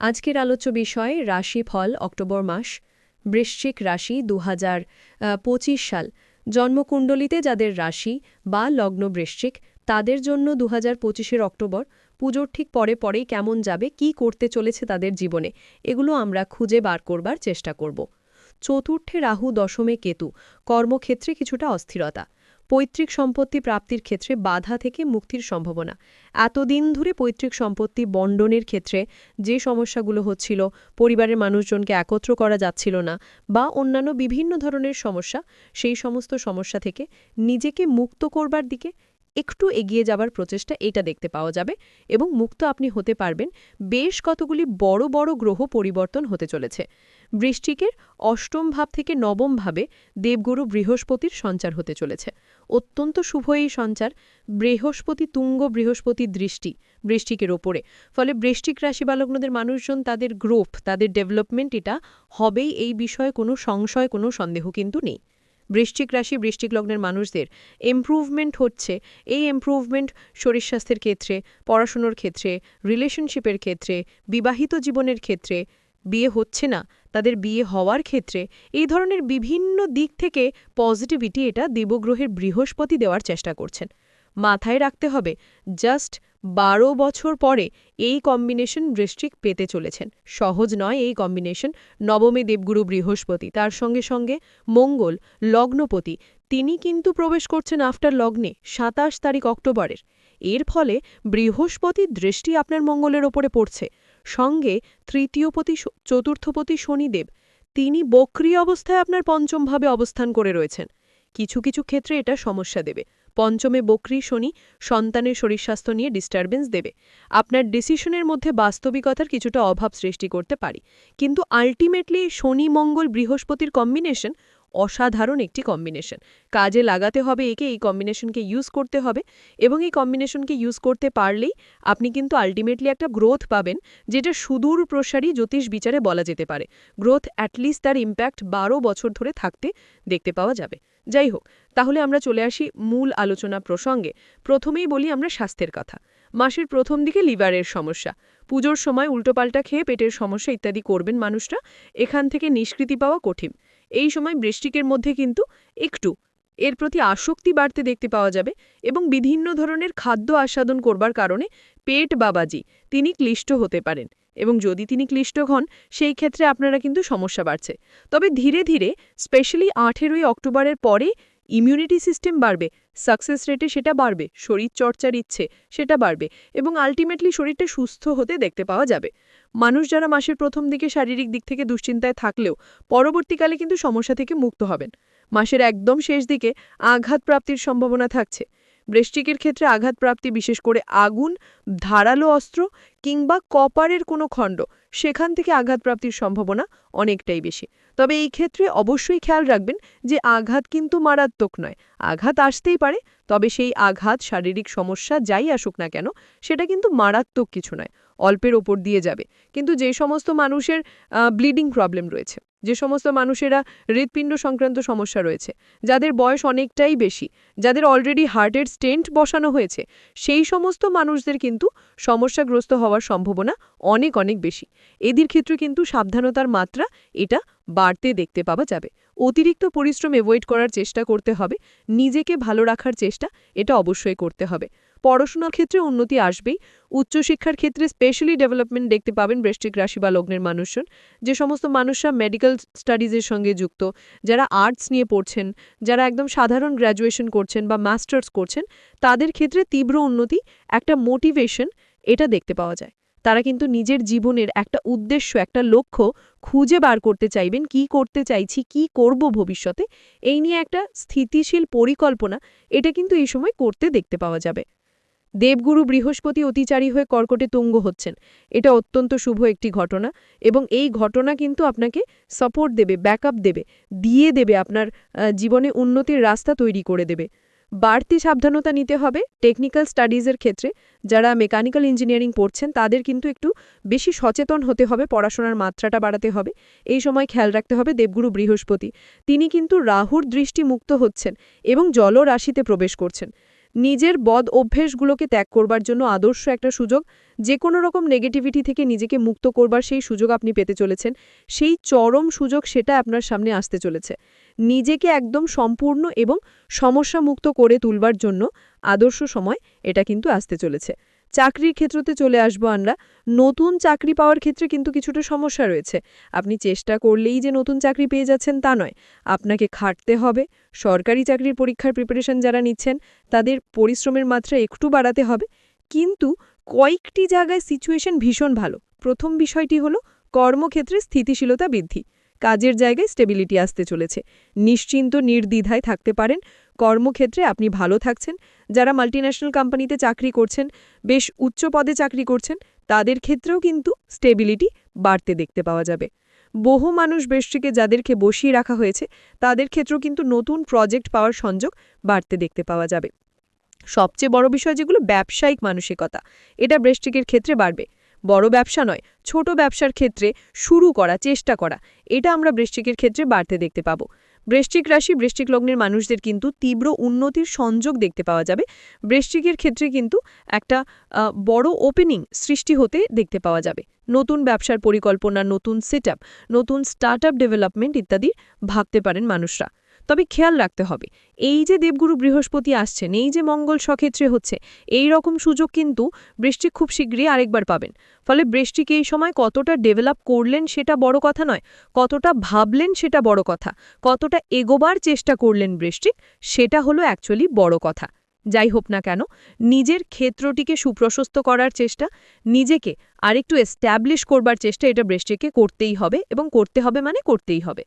আজকের আলোচ্য বিষয় রাশিফল অক্টোবর মাস, বৃশ্চিক রাশি দু সাল। জন্মকুণ্ডলিতে যাদের রাশি বা লগ্ন বৃশ্চিক, তাদের জন্য দু হাজার অক্টোবর পুজোর ঠিক পরে পরেই কেমন যাবে, কি করতে চলেছে তাদের জীবনে, এগুলো আমরা খুঁজে বার করবার চেষ্টা করব। চতুর্থে রাহু দশমে কেতু। কর্মক্ষেত্রে কিছুটা অস্থিরতা। পৈতৃক সম্পত্তি প্রাপ্তির ক্ষেত্রে বাধা থেকে মুক্তির সম্ভাবনা। এতদিন ধরে পৈতৃক সম্পত্তি বণ্ডনের ক্ষেত্রে যে সমস্যাগুলো হচ্ছিল, পরিবারের মানুষজনকে একত্র করা যাচ্ছিল না বা অন্যান্য বিভিন্ন ধরনের সমস্যা, সেই সমস্ত সমস্যা থেকে নিজেকে মুক্ত করবার দিকে একটু এগিয়ে যাবার প্রচেষ্টা এটা দেখতে পাওয়া যাবে এবং মুক্ত আপনি হতে পারবেন। বেশ কতগুলি বড় বড় গ্রহ পরিবর্তন হতে চলেছে। বৃষ্টিকের অষ্টম ভাব থেকে নবম ভাবে দেবগুরু বৃহস্পতির সঞ্চার হতে চলেছে। অত্যন্ত শুভ এই সঞ্চার। বৃহস্পতি তুঙ্গ বৃহস্পতির দৃষ্টি বৃষ্টিকের ওপরে। ফলে বৃষ্টিক রাশি বালগ্নদের মানুষজন তাদের গ্রোথ তাদের ডেভেলপমেন্ট এটা হবেই এই বিষয়ে কোনো সংশয়, কোনো সন্দেহ কিন্তু নেই। বৃশ্চিক রাশি বৃষ্টিক লগ্নের মানুষদের ইমপ্রুভমেন্ট হচ্ছে। এই ইমপ্রুভমেন্ট শরীর স্বাস্থ্যের ক্ষেত্রে, পড়াশুনোর ক্ষেত্রে রিলেশনশিপের ক্ষেত্রে, বিবাহিত জীবনের ক্ষেত্রে বিয়ে হচ্ছে না, তাদের বিয়ে হওয়ার ক্ষেত্রে এই ধরনের বিভিন্ন দিক থেকে পজিটিভিটি এটা দেবগ্রহের বৃহস্পতি দেওয়ার চেষ্টা করছেন। মাথায় রাখতে হবে জাস্ট বারো বছর পরে এই কম্বিনেশন বৃষ্টিক পেতে চলেছেন। সহজ নয় এই কম্বিনেশন নবমী দেবগুরু বৃহস্পতি, তার সঙ্গে সঙ্গে মঙ্গল, লগ্নপতি, তিনি কিন্তু প্রবেশ করছেন আফটার লগ্নে, সাতাশ তারিখ অক্টোবরের। এর ফলে বৃহস্পতি দৃষ্টি আপনার মঙ্গলের ওপরে পড়ছে। সঙ্গে তৃতীয়পতি চতুর্থপতি শনিদেব, তিনি বক্রি অবস্থায় আপনার পঞ্চমভাবে অবস্থান করে রয়েছেন। কিছু কিছু ক্ষেত্রে এটা সমস্যা দেবে। পঞ্চমে বকরি শনি সন্তানের শরীর স্বাস্থ্য নিয়ে ডিস্টারবেন্স দেবে। আপনার ডিসিশনের মধ্যে বাস্তবিকতার কিছুটা অভাব সৃষ্টি করতে পারি। কিন্তু আলটিমেটলি শনি মঙ্গল বৃহস্পতির কম্বিনেশন অসাধারণ একটি কম্বিনেশন কাজে লাগাতে হবে একে, এই কম্বিনেশনকে ইউজ করতে হবে এবং এই কম্বিনেশনকে ইউজ করতে পারলেই আপনি কিন্তু আলটিমেটলি একটা গ্রোথ পাবেন, যেটা সুদূর প্রসারী জ্যোতিষ বিচারে বলা যেতে পারে। গ্রোথ অ্যাটলিস্ট তার ইম্প্যাক্ট বারো বছর ধরে থাকতে দেখতে পাওয়া যাবে। যাই হোক তাহলে আমরা চলে আসি মূল আলোচনা প্রসঙ্গে। প্রথমেই বলি আমরা স্বাস্থ্যের কথা। মাসের প্রথম দিকে লিভারের সমস্যা। পুজোর সময় উল্টোপাল্টা খেয়ে পেটের সমস্যা ইত্যাদি করবেন মানুষরা, এখান থেকে নিষ্কৃতি পাওয়া কঠিন। এই সময় বৃষ্টিকের মধ্যে কিন্তু একটু এর প্রতি আসক্তি বাড়তে দেখতে পাওয়া যাবে এবং বিভিন্ন ধরনের খাদ্য আস্বাদন করবার কারণে পেট বাবাজি, তিনি ক্লিষ্ট হতে পারেন। এবং যদি তিনি ক্লিষ্ট হন, সেই ক্ষেত্রে আপনারা কিন্তু সমস্যা বাড়ছে। তবে ধীরে ধীরে, স্পেশালি আঠেরোই অক্টোবরের পরে ইমিউনিটি সিস্টেম বাড়বে, সাকসেস রেটে সেটা বাড়বে, শরীর চর্চার ইচ্ছে সেটা বাড়বে এবং আলটিমেটলি শরীরটা সুস্থ হতে দেখতে পাওয়া যাবে। মানুষ যারা মাসের প্রথম দিকে শারীরিক দিক থেকে দুশ্চিন্তায় থাকলেও পরবর্তীকালে কিন্তু সমস্যা থেকে মুক্ত হবেন। মাসের একদম শেষ দিকে আঘাত প্রাপ্তির সম্ভাবনা থাকছে। বৃষ্টিকের ক্ষেত্রে আঘাতপ্রাপ্তি, বিশেষ করে আগুন, ধারালো অস্ত্র কিংবা কপারের কোনো খণ্ড, সেখান থেকে আঘাতপ্রাপ্তির সম্ভাবনা অনেকটাই বেশি। তবে এই ক্ষেত্রে অবশ্যই খেয়াল রাখবেন যে আঘাত কিন্তু মারাত্মক নয়। আঘাত আসতেই পারে, তবে সেই আঘাত, শারীরিক সমস্যা যাই আসুক না কেন, সেটা কিন্তু মারাত্মক কিছু নয়। অল্পের ওপর দিয়ে যাবে। কিন্তু যে সমস্ত মানুষের ব্লিডিং প্রবলেম রয়েছে। যে সমস্ত মানুষেরা হৃৎপিণ্ড সংক্রান্ত সমস্যা রয়েছে, যাদের বয়স অনেকটাই বেশি, যাদের অলরেডি হার্টের স্টেন্ট বসানো হয়েছে, সেই সমস্ত মানুষদের কিন্তু সমস্যাগ্রস্ত হওয়ার সম্ভাবনা অনেক অনেক বেশি। এদের ক্ষেত্রে কিন্তু সাবধানতার মাত্রা এটা বাড়তে দেখতে পাওয়া যাবে। অতিরিক্ত পরিশ্রম এভয়েড করার চেষ্টা করতে হবে, নিজেকে ভালো রাখার চেষ্টা এটা অবশ্যই করতে হবে। পড়াশোনার ক্ষেত্রে উন্নতি আসবেই। উচ্চশিক্ষার ক্ষেত্রে স্পেশালি ডেভেলপমেন্ট দেখতে পাবেন বৃষ্টিক রাশি বা লগ্নের মানুষজন। যে সমস্ত মানুষরা মেডিকেল স্টাডিজের সঙ্গে যুক্ত, যারা আর্টস নিয়ে পড়ছেন, যারা একদম সাধারণ গ্র্যাজুয়েশন করছেন বা মাস্টার্স করছেন, তাদের ক্ষেত্রে তীব্র উন্নতি, একটা মোটিভেশন এটা দেখতে পাওয়া যায়। তারা কিন্তু নিজের জীবনের একটা উদ্দেশ্য, একটা লক্ষ্য খুঁজে বার করতে চাইবেন, কি করতে চাইছি, কি করব ভবিষ্যতে, এই নিয়ে একটা স্থিতিশীল পরিকল্পনা এটা কিন্তু এই সময় করতে দেখতে পাওয়া যাবে। দেবগুরু বৃহস্পতি অতিচারী হয়ে কর্কটে তুঙ্গ হচ্ছেন। এটা অত্যন্ত শুভ একটি ঘটনা এবং এই ঘটনা কিন্তু আপনাকে সাপোর্ট দেবে ব্যাকআপ দেবে, দিয়ে দেবে আপনার জীবনে উন্নতির রাস্তা তৈরি করে দেবে। বাড়তি সাবধানতা নিতে হবে টেকনিক্যাল স্টাডিজের ক্ষেত্রে। যারা মেকানিক্যাল ইঞ্জিনিয়ারিং পড়ছেন তাদের কিন্তু একটু বেশি সচেতন হতে হবে, পড়াশোনার মাত্রাটা বাড়াতে হবে। এই সময় খেয়াল রাখতে হবে দেবগুরু বৃহস্পতি। তিনি কিন্তু রাহুর দৃষ্টি মুক্ত হচ্ছেন এবং জলরাশিতে প্রবেশ করছেন। নিজের বদ অভ্যেসগুলোকে ত্যাগ করবার জন্য আদর্শ একটা সুযোগ, যে কোনো রকম নেগেটিভিটি থেকে নিজেকে মুক্ত করবার সেই সুযোগ আপনি পেতে চলেছেন, সেই চরম সুযোগ সেটা আপনার সামনে আসতে চলেছে। নিজেকে একদম সম্পূর্ণ এবং সমস্যা মুক্ত করে তুলবার জন্য আদর্শ সময় এটা কিন্তু আসতে চলেছে। চাকরির ক্ষেত্রতে চলে আসব আমরা। নতুন চাকরি পাওয়ার ক্ষেত্রে কিন্তু কিছুটা সমস্যা রয়েছে। আপনি চেষ্টা করলেই যে নতুন চাকরি পেয়ে যাচ্ছেন তা নয়। আপনাকে খাটতে হবে। সরকারি চাকরির পরীক্ষার প্রিপারেশন যারা নিচ্ছেন, তাদের পরিশ্রমের মাত্রা একটু বাড়াতে হবে। কিন্তু কয়েকটি জায়গায় সিচুয়েশন ভীষণ ভালো। প্রথম বিষয়টি হলো কর্মক্ষেত্রে স্থিতিশীলতা বৃদ্ধি। কাজের জায়গায় স্টেবিলিটি আসতে চলেছে। নিশ্চিন্ত নির্দ্বিধায় থাকতে পারেন। কর্মক্ষেত্রে আপনি ভালো থাকছেন। যারা মাল্টিন্যাশনাল কোম্পানিতে চাকরি করছেন, বেশ উচ্চ পদে চাকরি করছেন, তাদের ক্ষেত্রেও কিন্তু স্টেবিলিটি বাড়তে দেখতে পাওয়া যাবে। বহু মানুষ বৃষ্টিকে যাদেরকে বসিয়ে রাখা হয়েছে, তাদের ক্ষেত্রেও কিন্তু নতুন প্রজেক্ট পাওয়ার সংযোগ বাড়তে দেখতে পাওয়া যাবে। সবচেয়ে বড় বিষয় যেগুলো ব্যবসায়িক মানসিকতা, এটা বৃষ্টিকের ক্ষেত্রে বাড়বে। বড় ব্যবসা নয়, ছোট ব্যবসার ক্ষেত্রে শুরু করা, চেষ্টা করা। এটা আমরা বৃষ্টিকের ক্ষেত্রে বাড়তে দেখতে পাবো। বৃশ্চিক রাশি, বৃশ্চিক লগ্নের মানুষদের কিন্তু তীব্র উন্নতির সংযোগ দেখতে পাওয়া যাবে। বৃশ্চিকের ক্ষেত্রে কিন্তু একটা বড় ওপেনিং সৃষ্টি হতে দেখতে পাওয়া যাবে। নতুন ব্যবসার পরিকল্পনা, নতুন সেট নতুন স্টার্ট ডেভেলপমেন্ট ইত্যাদি ভাবতে পারেন মানুষরা। তবে খেয়াল রাখতে হবে। এই যে দেবগুরু বৃহস্পতি আসছেন, এই যে মঙ্গল সক্ষেত্রে হচ্ছে, এই রকম সুযোগ কিন্তু বৃষ্টি খুব শীঘ্রই আরেকবার পাবেন। ফলে বৃষ্টিকে এই সময় কতটা ডেভেলপ করলেন সেটা বড় কথা নয়, কতটা ভাবলেন সেটা বড় কথা, কতটা এগোবার চেষ্টা করলেন বৃষ্টি, সেটা হলো অ্যাকচুয়ালি বড় কথা। যাই হোক না কেন, নিজের ক্ষেত্রটিকে সুপ্রশস্ত করার চেষ্টা, নিজেকে আরেকটু এস্ট্যাবলিশ করবার চেষ্টা, এটা বৃষ্টিকে করতেই হবে এবং করতে হবে মানে করতেই হবে।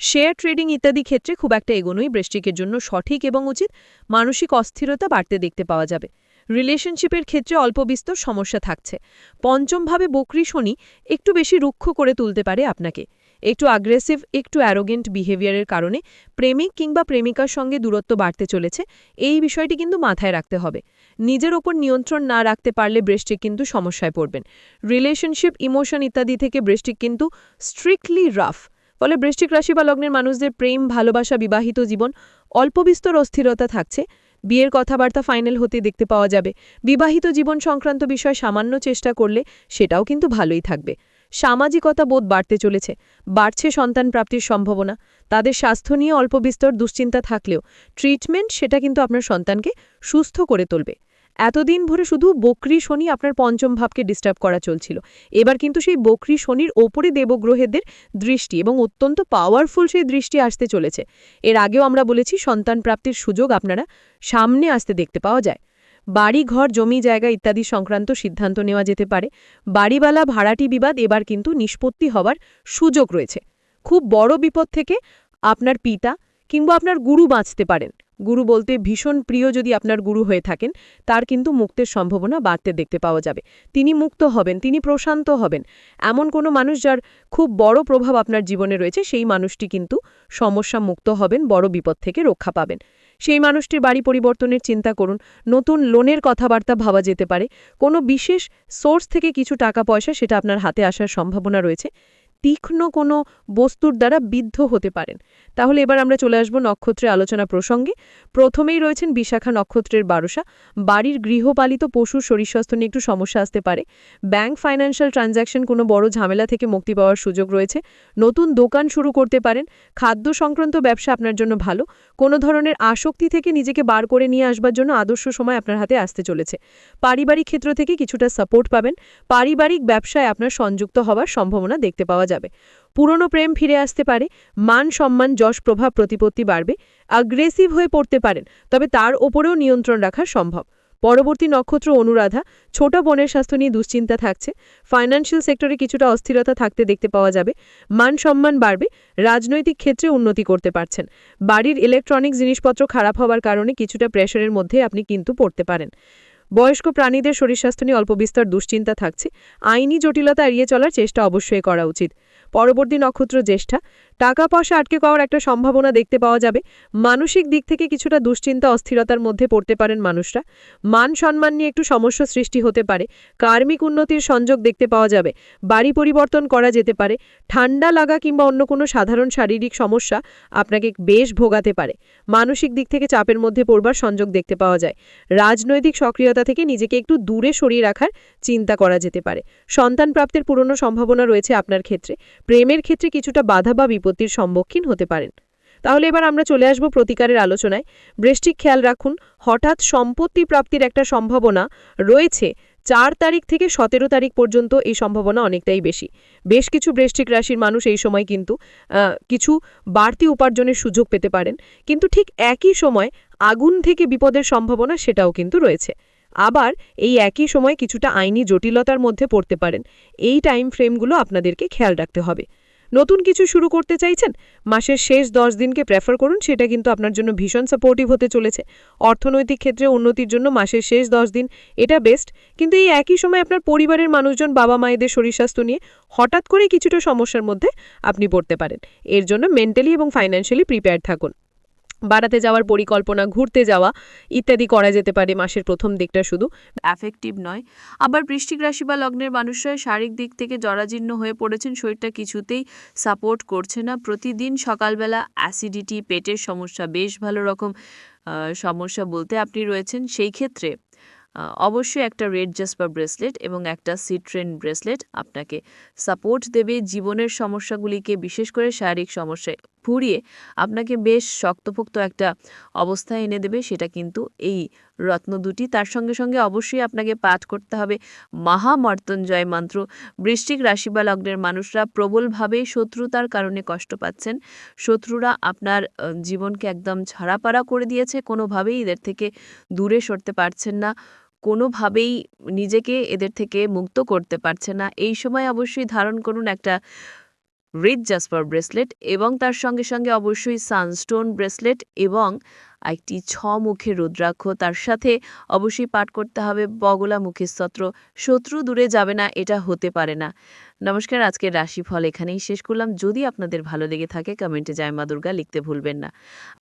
শেয়ার ট্রেডিং ইত্যাদি ক্ষেত্রে খুব একটা এগোনোই বৃষ্টিকের জন্য সঠিক এবং উচিত। মানসিক অস্থিরতা বাড়তে দেখতে পাওয়া যাবে। রিলেশনশিপের ক্ষেত্রে অল্প বিস্তর সমস্যা থাকছে। পঞ্চমভাবে বকরি শনি একটু বেশি রুক্ষ করে তুলতে পারে আপনাকে। একটু আগ্রেসিভ একটু অ্যারোগেন্ট বিহেভিয়ারের কারণে প্রেমিক কিংবা প্রেমিকার সঙ্গে দূরত্ব বাড়তে চলেছে। এই বিষয়টি কিন্তু মাথায় রাখতে হবে। নিজের ওপর নিয়ন্ত্রণ না রাখতে পারলে বৃষ্টিক কিন্তু সমস্যায় পড়বেন। রিলেশনশিপ ইমোশন ইত্যাদি থেকে বৃষ্টিক কিন্তু স্ট্রিক্টলি রাফ ফলে বৃষ্টিক রাশি বা লগ্নের মানুষদের প্রেম, ভালোবাসা, বিবাহিত জীবন অল্প বিস্তর অস্থিরতা থাকছে। বিয়ের কথাবার্তা ফাইনাল হতে দেখতে পাওয়া যাবে। বিবাহিত জীবন সংক্রান্ত বিষয় সামান্য চেষ্টা করলে সেটাও কিন্তু ভালোই থাকবে। সামাজিকতা বোধ বাড়তে চলেছে। বাড়ছে সন্তান প্রাপ্তির সম্ভাবনা। তাদের স্বাস্থ্য নিয়ে অল্প বিস্তর দুশ্চিন্তা থাকলেও ট্রিটমেন্ট সেটা কিন্তু আপনার সন্তানকে সুস্থ করে তুলবে। এতদিন ভরে শুধু বকরি শনি আপনার পঞ্চম ভাবকে ডিস্টার্ব করা চলছিল। এবার কিন্তু সেই বকরি শনির ওপরে দেবগ্রহেদের দৃষ্টি এবং অত্যন্ত পাওয়ারফুল সেই দৃষ্টি আসতে চলেছে। এর আগেও আমরা বলেছি সন্তান প্রাপ্তির সুযোগ আপনারা সামনে আসতে দেখতে পাওয়া যায়। বাড়ি, ঘর, জমি, জায়গা ইত্যাদি সংক্রান্ত সিদ্ধান্ত নেওয়া যেতে পারে। বাড়িওয়ালা, ভাড়াটি বিবাদ এবার কিন্তু নিষ্পত্তি হওয়ার সুযোগ রয়েছে। খুব বড় বিপদ থেকে আপনার পিতা কিংবা আপনার গুরু বাঁচতে পারেন। গুরু বলতে ভীষণ প্রিয় যদি আপনার গুরু হয়ে থাকেন, তার কিন্তু মুক্তের সম্ভাবনা বাড়তে দেখতে পাওয়া যাবে। তিনি মুক্ত হবেন, তিনি প্রশান্ত হবেন। এমন কোনো মানুষ যার খুব বড় প্রভাব আপনার জীবনে রয়েছে, সেই মানুষটি কিন্তু সমস্যা মুক্ত হবেন, বড় বিপদ থেকে রক্ষা পাবেন। সেই মানুষটির বাড়ি পরিবর্তনের চিন্তা করুন, নতুন লোনের কথাবার্তা ভাবা যেতে পারে, কোনো বিশেষ সোর্স থেকে কিছু টাকা পয়সা সেটা আপনার হাতে আসার সম্ভাবনা রয়েছে। তীক্ষ্ণ কোনো বস্তুর দ্বারা বিদ্ধ হতে পারেন। তাহলে এবার আমরা চলে আসব নক্ষত্রের আলোচনা প্রসঙ্গে। প্রথমেই রয়েছেন বিশাখা নক্ষত্রের বারোসা বাড়ির গৃহপালিত পশুর শরীরস্বাস্থ্য নিয়ে একটু সমস্যা আসতে পারে। ব্যাংক ফাইন্যান্সিয়াল ট্রানজ্যাকশন কোনো বড় ঝামেলা থেকে মুক্তি পাওয়ার সুযোগ রয়েছে। নতুন দোকান শুরু করতে পারেন। খাদ্য সংক্রান্ত ব্যবসা আপনার জন্য ভালো। কোনো ধরনের আসক্তি থেকে নিজেকে বার করে নিয়ে আসবার জন্য আদর্শ সময় আপনার হাতে আসতে চলেছে। পারিবারিক ক্ষেত্র থেকে কিছুটা সাপোর্ট পাবেন। পারিবারিক ব্যবসায় আপনার সংযুক্ত হওয়ার সম্ভাবনা দেখতে পাওয়া যাবে পুরনো প্রেম ফিরে আসতে পারে, মান সম্মান, যশ প্রভাব প্রতিপত্তি বাড়বে আগ্রেসিভ হয়ে পড়তে পারেন, তবে তার ওপরেও নিয়ন্ত্রণ রাখা সম্ভব। পরবর্তী নক্ষত্র অনুরাধা, ছোট বোনের স্বাস্থ্য নিয়ে দুশ্চিন্তা থাকছে ফাইন্যান্সিয়াল সেক্টরে কিছুটা অস্থিরতা থাকতে দেখতে পাওয়া যাবে, মান সম্মান বাড়বে, রাজনৈতিক ক্ষেত্রে উন্নতি করতে পারছেন। বাড়ির ইলেকট্রনিক জিনিসপত্র খারাপ হওয়ার কারণে কিছুটা প্রেশারের মধ্যে আপনি কিন্তু পড়তে পারেন। বয়স্ক প্রাণীদের শরীর স্বাস্থ্য নিয়ে অল্প বিস্তর দুশ্চিন্তা থাকছে। আইনি জটিলতা এড়িয়ে চলার চেষ্টা অবশ্যই করা উচিত। পরবর্তী নক্ষত্র জ্যেষ্ঠা। টাকা পয়সা আটকে পাওয়ার একটা সম্ভাবনা দেখতে পাওয়া যাবে। মানসিক দিক থেকে কিছুটা দুশ্চিন্তা, অস্থিরতার মধ্যে পড়তে পারেন মানুষরা। মান সম্মান নিয়ে একটু সমস্যা সৃষ্টি হতে পারে। কার্মিক উন্নতির সংযোগ দেখতে পাওয়া যাবে। বাড়ি পরিবর্তন করা যেতে পারে। ঠান্ডা লাগা কিংবা অন্য কোনো সাধারণ শারীরিক সমস্যা আপনাকে বেশ ভোগাতে পারে। মানসিক দিক থেকে চাপের মধ্যে পড়বার সংযোগ দেখতে পাওয়া যায়। রাজনৈতিক সক্রিয়তা থেকে নিজেকে একটু দূরে সরিয়ে রাখার চিন্তা করা যেতে পারে। সন্তান প্রাপ্তির পুরনো সম্ভাবনা রয়েছে আপনার ক্ষেত্রে। প্রেমের ক্ষেত্রে কিছুটা বাধা বা বিপত্তির সম্মুখীন হতে পারেন। তাহলে এবার আমরা চলে আসব প্রতিকারের আলোচনায়। বৃষ্টিক খেয়াল রাখুন, হঠাৎ সম্পত্তি প্রাপ্তির একটা সম্ভাবনা রয়েছে। চার তারিখ থেকে সতেরো তারিখ পর্যন্ত এই সম্ভাবনা অনেকটাই বেশি। বেশ কিছু বৃষ্টিক রাশির মানুষ এই সময় কিন্তু কিছু বাড়তি উপার্জনের সুযোগ পেতে পারেন। কিন্তু ঠিক একই সময় আগুন থেকে বিপদের সম্ভাবনা সেটাও কিন্তু রয়েছে। আবার এই একই সময় কিছুটা আইনি জটিলতার মধ্যে পড়তে পারেন। এই টাইম ফ্রেমগুলো আপনাদেরকে খেয়াল রাখতে হবে। নতুন কিছু শুরু করতে চাইছেন? মাসের শেষ দশ দিনকে প্রেফার করুন, সেটা কিন্তু আপনার জন্য ভীষণ সাপোর্টিভ হতে চলেছে। অর্থনৈতিক ক্ষেত্রে উন্নতির জন্য মাসের শেষ দশ দিন এটা বেস্ট কিন্তু এই একই সময় আপনার পরিবারের মানুষজন, বাবা মায়েদের শরীর স্বাস্থ্য নিয়ে হঠাৎ করে কিছুটা সমস্যার মধ্যে আপনি পড়তে পারেন। এর জন্য মেন্টালি এবং ফাইন্যান্সিয়ালি প্রিপেয়ার থাকুন। বাড়াতে যাওয়ার পরিকল্পনা, ঘুরতে যাওয়া ইত্যাদি করা যেতে পারে মাসের প্রথম দিকটা শুধু। অ্যাফেক্টিভ নয়। আবার বৃশ্চিক রাশি বা লগ্নের মানুষরা শারীরিক দিক থেকে জরাজীর্ণ হয়ে পড়েছেন, শরীরটা কিছুতেই সাপোর্ট করছে না। প্রতিদিন সকালবেলা অ্যাসিডিটি পেটের সমস্যা, বেশ ভালো রকম সমস্যা বলতে আপনি রয়েছেন। সেই ক্ষেত্রে অবশ্যই একটা রেড জাসপার ব্রেসলেট এবং একটা সিট্রেন ব্রেসলেট আপনাকে সাপোর্ট দেবে। জীবনের সমস্যাগুলিকে বিশেষ করে শারীরিক সমস্যায় ফুরিয়ে আপনাকে বেশ শক্তপোক্ত একটা অবস্থায় এনে দেবে, সেটা কিন্তু এই রত্ন দুটি। তার সঙ্গে সঙ্গে অবশ্যই আপনাকে পাঠ করতে হবে মহামর্তঞ্জয় মন্ত্র। বৃশ্চিক রাশি বা লগ্নের মানুষরা প্রবলভাবে শত্রুতার কারণে কষ্ট পাচ্ছেন। শত্রুরা আপনার জীবনকে একদম ছাড়াপাড়া করে দিয়েছে, কোনোভাবেই এদের থেকে দূরে সরতে পারছেন না। কোনোভাবেই নিজেকে এদের থেকে মুক্ত করতে পারছে না। এই সময় অবশ্যই ধারণ করুন একটা রিচ জাসপার ব্রেসলেট এবং তার সঙ্গে সঙ্গে অবশ্যই সানস্টোন ব্রেসলেট এবং একটি ছ মুখে রুদ্রাক্ষ। তার সাথে অবশ্যই পাঠ করতে হবে বগলা মুখের স্তত্র শত্রু দূরে যাবে না, এটা হতে পারে না। নমস্কার, আজকের রাশিফল এখানেই শেষ করলাম। যদি আপনাদের ভালো লেগে থাকে, কমেন্টে জয় মা দুর্গা লিখতে ভুলবেন না।